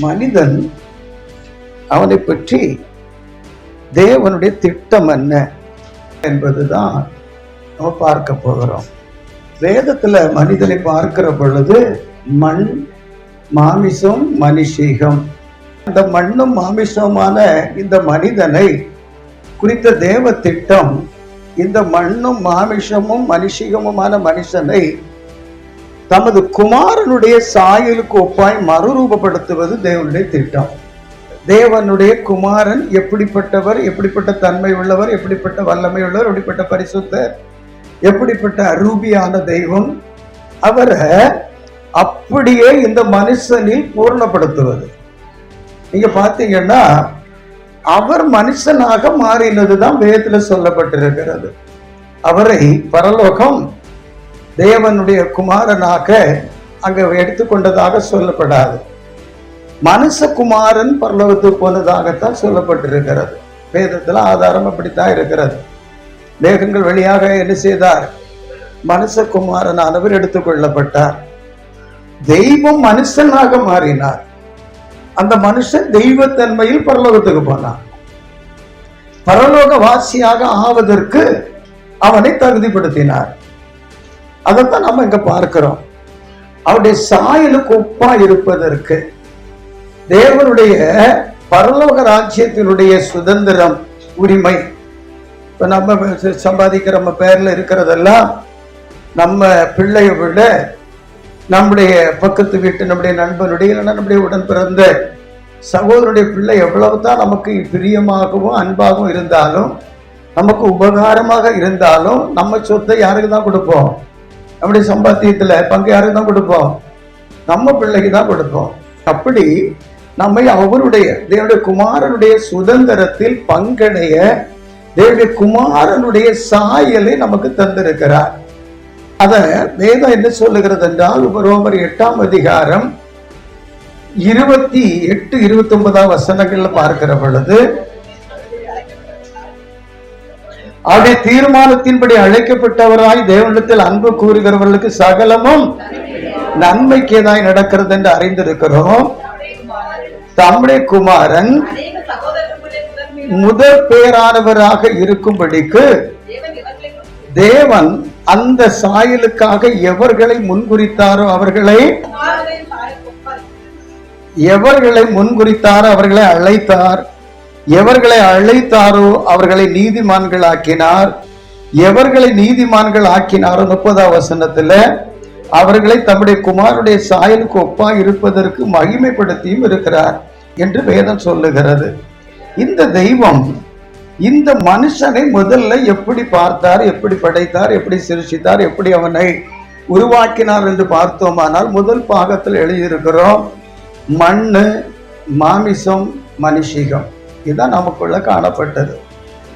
மனிதன் அவனை பற்றி தேவனுடைய திட்டம் என்ன என்பதுதான் நம்ம பார்க்க போகிறோம். வேதத்துல மனிதனை பார்க்கிற பொழுது மண் மாமிசம் மனுஷீகம் அந்த மண்ணும் மாமிசமான இந்த மனிதனை குறித்த தேவ திட்டம் இந்த மண்ணும் மாமிசமும் மனுஷீகமுமான மனுஷனை தமது குமாரனுடைய சாயலுக்கு ஒப்பாய் மறுரூபப்படுத்துவது தேவனுடைய திட்டம். தேவனுடைய குமாரன் எப்படிப்பட்டவர் எப்படிப்பட்ட தன்மை உள்ளவர் எப்படிப்பட்ட வல்லமை உள்ளவர் எப்படிப்பட்ட பரிசுத்தர் எப்படிப்பட்ட அரூபியான தெய்வம் அவரை அப்படியே இந்த மனுஷனில் பூர்ணப்படுத்துவது. நீங்க பாத்தீங்கன்னா அவர் மனுஷனாக மாறினதுதான் வேதத்துல சொல்லப்பட்டிருக்கிறது. அவரை பரலோகம் தேவனுடைய குமாரனாக அங்க எடுத்துக்கொண்டதாக சொல்லப்படாது. மனுஷகுமாரன் பரலோகத்துக்கு போனதாகத்தான் சொல்லப்பட்டிருக்கிறது. வேதத்தில் ஆதாரம் அப்படித்தான் இருக்கிறது. மேகங்கள் வழியாக என்ன செய்தார்? மனுஷகுமாரனானவர் எடுத்துக்கொள்ளப்பட்டார். தெய்வம் மனுஷனாக மாறினார். அந்த மனுஷன் தெய்வத்தன்மையில் பரலோகத்துக்கு போனான். பரலோக வாசியாக ஆவதற்கு அவனை தகுதிப்படுத்தினார். அதைத்தான் நம்ம இங்க பார்க்கிறோம். அவருடைய சாயலுக்கு உப்பா இருப்பதற்கு தேவனுடைய பரலோக ராஜ்யத்தினுடைய சுதந்திரம் உரிமை. இப்ப நம்ம சம்பாதிக்கிற நம்ம பேர்ல இருக்கிறதெல்லாம் நம்ம பிள்ளையை விட நம்முடைய பக்கத்து வீட்டு நம்முடைய நண்பனுடைய இல்லைன்னா நம்முடைய உடன் பிறந்த சகோதரனுடைய பிள்ளை எவ்வளவுதான் நமக்கு பிரியமாகவும் அன்பாகவும் இருந்தாலும் நமக்கு உபகாரமாக இருந்தாலும் நம்ம சொத்தை யாருக்கு தான் கொடுப்போம்? நம்முடைய சம்பாத்தியத்தில் பங்கு யாருக்கு தான் கொடுப்போம்? நம்ம பிள்ளைக்கு தான் கொடுப்போம். அப்படி நம்மை அவருடைய தேவனுடைய குமாரனுடைய சுதந்திரத்தில் பங்கடைய தேவனுடைய குமாரனுடைய சாயலை நமக்கு தந்திருக்கிறார். அத வேதம் என்ன சொல்லுகிறது என்றால் ரோமர் எட்டாம் அதிகாரம் இருபத்தி எட்டு இருபத்தி ஒன்பதாம் வசனங்கள்ல பார்க்கிற பொழுது அவருடைய தீர்மானத்தின்படி அழைக்கப்பட்டவராய் தேவனிடத்தில் அன்பு கூறுகிறவர்களுக்கு சகலமும் நன்மைக்கேதாய் நடக்கிறது என்று அறிந்திருக்கிறோம். தம்முடைய குமாரன் முதல் முதற் பேரானவராக இருக்கும்படிக்கு தேவன் தேவன் அந்த சாயலுக்காக எவர்களை முன்குறித்தாரோ அவர்களை எவர்களை முன்குறித்தாரோ அவர்களை அழைத்தார். எவர்களை அழைத்தாரோ அவர்களை நீதிமான்கள் ஆக்கினார் எவர்களை நீதிமான்கள் ஆக்கினாரோ முப்பதாம் வசனத்துல அவர்களை தம்முடைய குமாருடைய சாயலுக்கு ஒப்பாக இருப்பதற்கு மகிமைப்படுத்தியும் இருக்கிறார் என்று வேதம் சொல்லுகிறது. இந்த தெய்வம் இந்த மனுஷனை முதல்ல எப்படி பார்த்தார் எப்படி படைத்தார் எப்படி சிருஷித்தார் எப்படி அவனை உருவாக்கினார் என்று பார்த்தோமானால் முதல் பாகத்தில் எழுதியிருக்கிறோம் மண் மாமிசம் மனுஷிகம். இதுதான் நமக்குள்ள காணப்பட்டது.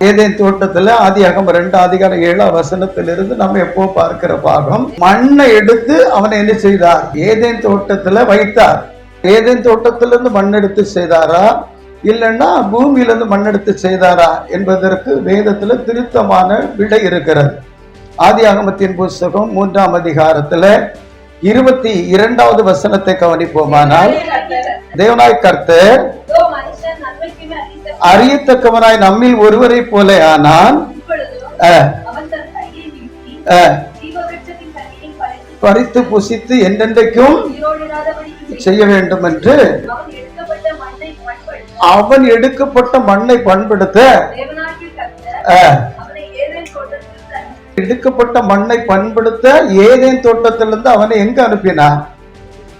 ஏதேன் தோட்டத்துல ஆதியாகம் ரெண்டு அதிகாரம் ஏழாம் வசனத்திலிருந்து நம்ம எப்போ பார்க்கிற பாகம் மண்ணை எடுத்து அவனை என்ன செய்தார்? ஏதேன் தோட்டத்துல வைத்தார். ஏதேன் தோட்டத்திலிருந்து மண் எடுத்து செய்தாரா? இல்லைன்னா பூமியிலிருந்து மண் எடுத்து செய்தாரா? என்பதற்கு வேதத்துல திருத்தமான விடை இருக்கிறது. ஆதியாகமத்தின் புஸ்தகம் மூன்றாம் அதிகாரத்துல இருபத்தி இரண்டாவது வசனத்தை கவனிப்போமானால் தேவனாய் கர்த்தர் அறியத்தக்கவனாய் நம்மில் ஒருவரை போல கனியை பறித்து புசித்து என்றென்றைக்கும் செய்ய வேண்டும் என்று அவன் எடுக்கப்பட்ட மண்ணை பண்படுத்த எடுக்கப்பட்ட மண்ணை பண்படுத்த ஏதேன் தோட்டத்தில் தன் எடுக்கப்பட்ட மண்ணை பண்படுத்த ஏதேன் தோட்டத்திலிருந்து அவனை எங்க அனுப்பினார்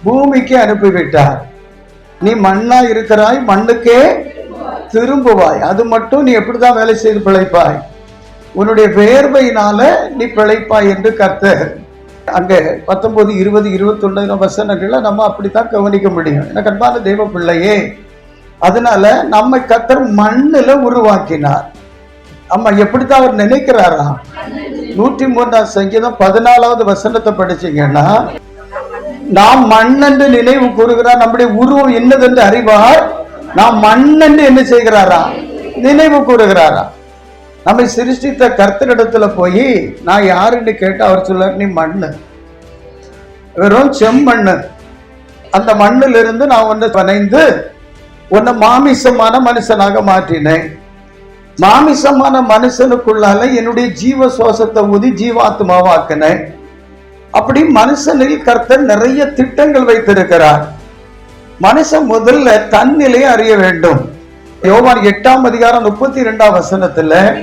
பூமிக்கு அனுப்பிவிட்டார். நீ மண்ணா இருக்கிறாய் மண்ணுக்கே திரும்புவாய். அது மட்டும் நீ எப்படிதான் வேலை செய்து பிழைப்பாய். உன்னுடைய வேர்வையினால நீ பிழைப்பாய் என்று கர்த்தர். அங்கே பத்தொன்பது இருபது இருபத்தொன்னு வசனங்களை நம்ம அப்படித்தான் கவனிக்க முடியும். எனக்கு அன்பான தெய்வ பிள்ளையே அதனால நம்மை கத்தர் மண்ணில் உருவாக்கினார். ஆமா எப்படித்தான் அவர் நினைக்கிறாரா? நூற்றி மூன்றாம் சங்கீதம் பதினாலாவது வசனத்தை படிச்சீங்கன்னா நாம் மண்ணென்று நினைவு கூறுகிறார் நம்முடைய உருவம் என்னதென்று அறிவார். நாம் மண்ணென்று என்ன செய்கிறாரா? நினைவு கூறுகிறாரா? நம்மை சிருஷ்டித்த கர்த்தரிடத்துல போய் நான் யாருன்னு கேட்டு அவர் சொல்லார் நீ மண்ணு. வெறும் செம்மண்ணு. அந்த மண்ணில் இருந்து நான் ஒன்று பனைந்து உன்னை மாமிசமான மனுஷனாக மாற்றினேன். மாமிசமான மனுஷனுக்குள்ளால என்னுடைய ஜீவ சுவாசத்தை ஊதி ஜீவாத்மாவாக்கினேன். அப்படி மனுஷனில் கர்த்தர் நிறைய திட்டங்கள் வைத்திருக்கிறார். மனுஷன் முதல்ல தன்னிலையை அறிய வேண்டும். யோவான் எட்டாம் அதிகாரம் முப்பத்தி இரண்டாம் வசனத்துல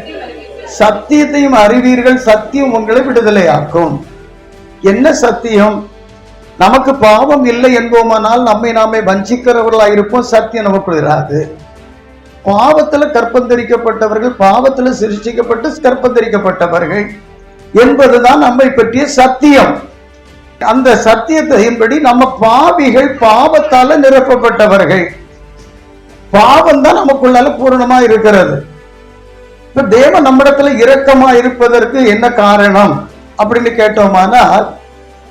சத்தியத்தையும் அறிவீர்கள் சத்தியம் உங்களை விடுதலையாக்கும். என்ன சத்தியம்? நமக்கு பாவம் இல்லை என்போமானால் நம்மை நாமே வஞ்சிக்கிறவர்களாக இருப்போம் சத்தியம் நமக்கு இராது. பாவத்துல கற்பந்தரிக்கப்பட்டவர்கள் பாவத்துல சிருஷ்டிக்கப்பட்டு கற்பந்தரிக்கப்பட்டவர்கள் என்பதுதான் நம்மை பற்றிய சத்தியம். அந்த சத்தியத்தையும்படி நம்ம பாவிகள் பாவத்தால நிரப்பப்பட்டவர்கள். பாவம் தான் நமக்குள்ளால பூரணமா இருக்கிறது. இப்ப தேவன் நம்மிடத்துல இரக்கமா இருப்பதற்கு என்ன காரணம்? அப்படின்னு கேட்டோமானால்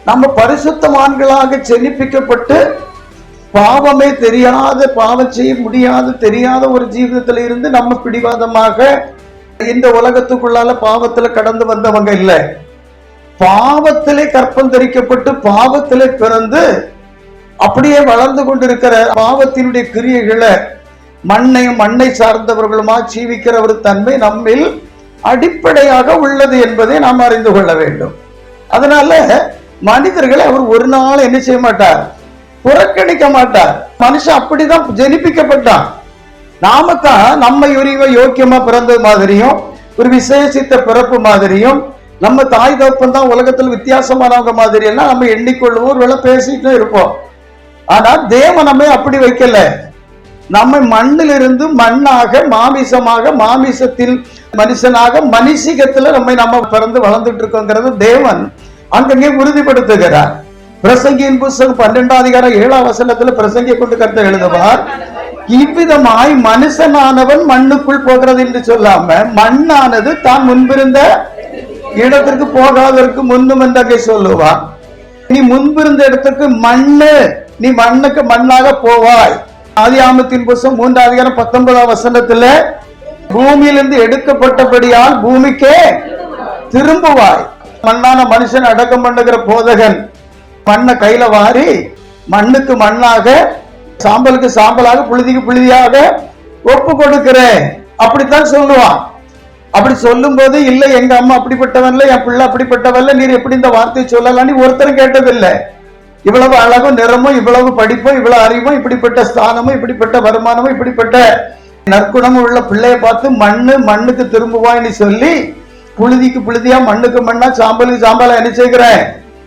நம்ம பரிசுத்தமான்களாக செழிப்பிக்கப்பட்டு பாவமே தெரியாத பாவம் செய்ய முடியாத தெரியாத ஒரு ஜீவிதத்துல இருந்து நம்ம பிடிவாதமாக இந்த உலகத்துக்குள்ளால பாவத்துல கடந்து வந்தவங்க இல்லை. பாவத்திலே கற்பம் தரிக்கப்பட்டு பாவத்திலே பிறந்து அப்படியே வளர்ந்து கொண்டிருக்கிற பாவத்தினுடைய கிரியைகளை மண்ணையும் மண்ணை சார்ந்தவர்களுமா ஜீவிக்கிற ஒரு தன்மை நம்மில் அடிப்படையாக உள்ளது என்பதை நாம் அறிந்து கொள்ள வேண்டும். அதனால மனிதர்களை அவர் ஒரு நாள் என்ன செய்ய மாட்டார்? புறக்கணிக்க மாட்டார். மனுஷன் அப்படிதான் ஜெனிப்பிக்கப்பட்டான். நாம தான் நம்ம ஒரு யோக்கியமா பிறந்தது மாதிரியும் ஒரு விசேஷித்த பிறப்பு மாதிரியும் நம்ம தாய் தகப்பன் தான் உலகத்தில் வித்தியாசமானவங்க மாதிரி எல்லாம் நம்ம எண்ணிக்கொள்ளுவோம் ஒரு வேளை பேசிட்டு இருப்போம். ஆனா தேவன் நம்ம அப்படி வைக்கல. நம்ம மண்ணிலிருந்து மண்ணாக மாமிசமாக மாமிசத்தில் மனுஷனாக மனுஷிகத்துல நம்மை நம்ம பிறந்து வளர்ந்துட்டு இருக்கோங்கிறது தேவன் அங்கங்கே உறுதிப்படுத்துகிறார். பிரசங்கியின் புஸ்தகம் பன்னெண்டாம் அதிகாரம் ஏழாம் வசனத்துல பிரசங்கியை கொண்டு கருத்தை எழுதுவார். இவ்விதமாய் மனுஷனானவன் மண்ணுக்குள் போகிறது என்று சொல்லாம மண்ணானது தான் முன்பிருந்த இடத்திற்கு போகாதற்கு முன்னும் என்று கை சொல்லுவான் நீ முன்பிருந்த இடத்துக்கு மண்ணு நீ மண்ணுக்கு மண்ணாக போவாய். ஆதியாமத்தின் புஸ்தகம் மூன்றாம் அதிகாரம் பத்தொன்பதாம் வசனத்துல பூமியிலிருந்து எடுக்கப்பட்டபடியால் பூமிக்கே திரும்புவாய். மண்ணான மனுஷன் அடக்கம் பண்ணுகிற போதகன். மண்ணை கையில வாரி மண்ணுக்கு மண்ணாக சாம்பலுக்கு சாம்பலாக புழுதிக்கு புழுதியாக ஒப்பு கொடுக்கிறேன். அப்படித்தான் சொல்லுவான். அப்படி சொல்லும்போது இல்ல எங்க அம்மா அப்படிப்பட்டவன்ல என் பிள்ளை அப்படிப்பட்டவன்ல நீர் எப்படி இந்த வார்த்தையை சொல்லலாம்னு ஒருத்தரும் கேட்டதில்லை. இவ்வளவு அழகும் நிறமும் இவ்வளவு படிப்பும் இவ்வளவு அறிவும் இப்படிப்பட்ட ஸ்தானமும் இப்படிப்பட்ட வருமானமும் இப்படிப்பட்ட நற்குணமும் உள்ள பிள்ளைய பார்த்து மண்ணு மண்ணுக்கு திரும்புவான்னு சொல்லி புழுதிக்கு புழுதியா மண்ணுக்கு மண்ணா சாம்பலுக்கு சாம்பலா என்ன செய்கிறேன்?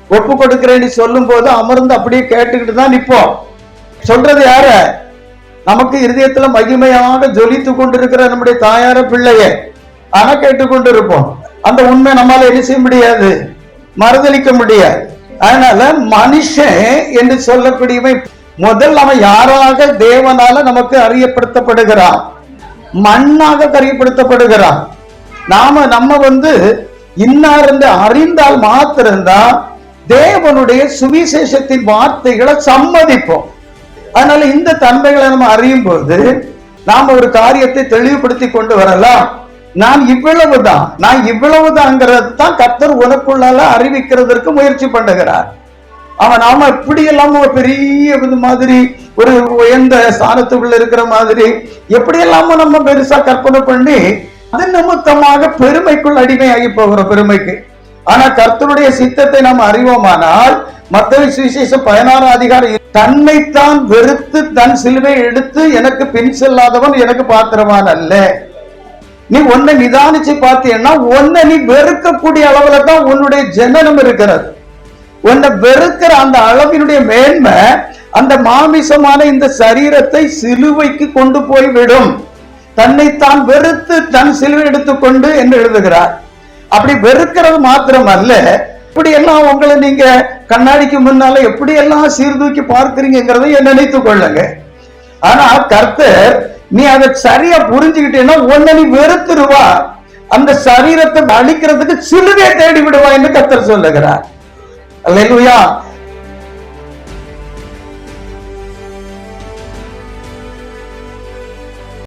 ஒப்பு கொடுக்கிறேன்னு சொல்லும் போது அமர்ந்து அப்படியே கேட்டுக்கிட்டு தான் நிற்போம். சொல்றது யார? நமக்கு இருதயத்துல மகிமையாக ஜொலித்து கொண்டிருக்கிற நம்முடைய தாயார பிள்ளைய. ஆனா கேட்டுக்கொண்டு இருப்போம் அந்த உண்மை நம்மால என்ன செய்ய முடியாது? மறுதளிக்க முடியாது. அதனால மனுஷன் என்று சொல்லக்கூடியவை முதல் அவன் யாராக தேவனால நமக்கு அறியப்படுத்தப்படுகிறான்? மண்ணாக அறியப்படுத்தப்படுகிறான். நாம நம்ம வந்து இன்னார் என்று அறிந்தால் மாத்திரம்தான் தேவனுடைய சுவிசேஷத்தின் வார்த்தைகளை சம்மதிப்போம். அதனால இந்த தன்மைகளை நம்ம அறியும் போது நாம ஒரு காரியத்தை தெளிவுபடுத்தி கொண்டு வரலாம். நான் இவ்வளவுதான் நான் இவ்வளவுதாங்கிறது தான் கர்த்தர் உனக்குள்ளால அறிவிக்கிறதற்கு முயற்சி பண்ணுகிறார். அவன் நாம இப்படி எல்லாம் ஒரு பெரிய இது மாதிரி ஒரு உயர்ந்த ஸ்தானத்துக்குள்ள இருக்கிற மாதிரி எப்படி எல்லாம நம்ம பெருசா கற்பனை பண்ணி அது நிமித்தமாக பெருமைக்குள் அடிமையாகி போகிறோம் பெருமைக்கு. ஆனா கர்த்தருடைய சித்தத்தை நாம் அறிவோமானால் மத்திய சுவிசேஷம் பதினாறு அதிகாரம் தன்னைத்தான் வெறுத்து தன் சிலுவை எடுத்து எனக்கு பின் செல்லாதவன் எனக்கு பாத்திரவான் அல்ல. நீ உன்னை நிதானிச்சு பார்த்தீங்கன்னா உன்னை நீ வெறுக்கக்கூடிய அளவுல தான் உன்னுடைய ஜனனம் இருக்கிறது. உன்னை வெறுக்கிற அந்த அளவினுடைய மேன்மை அந்த மாமிசமான இந்த சரீரத்தை சிலுவைக்கு கொண்டு போய் விடும் தன்னைத்தான் வெறுத்து தன் சிலுவை எடுத்துக்கொண்டு என்று எழுதுகிறார். அப்படி வெறுக்கிறது மாத்திரம் அல்ல இப்படி எல்லாம் உங்களை நீங்க கண்ணாடிக்கு முன்னால எப்படி எல்லாம் சீர்தூக்கி பார்க்கிறீங்கிறதையும் நினைத்துக் கொள்ளுங்க. ஆனா கர்த்தர் நீ அதை சரியா புரிஞ்சுக்கிட்டேன்னா உன்னை நீ வெறுத்துருவா அந்த சரீரத்தை அழிக்கிறதுக்கு சிலுவையை தேடி விடுவா என்று கத்தர் சொல்லுகிறார். அல்லேலூயா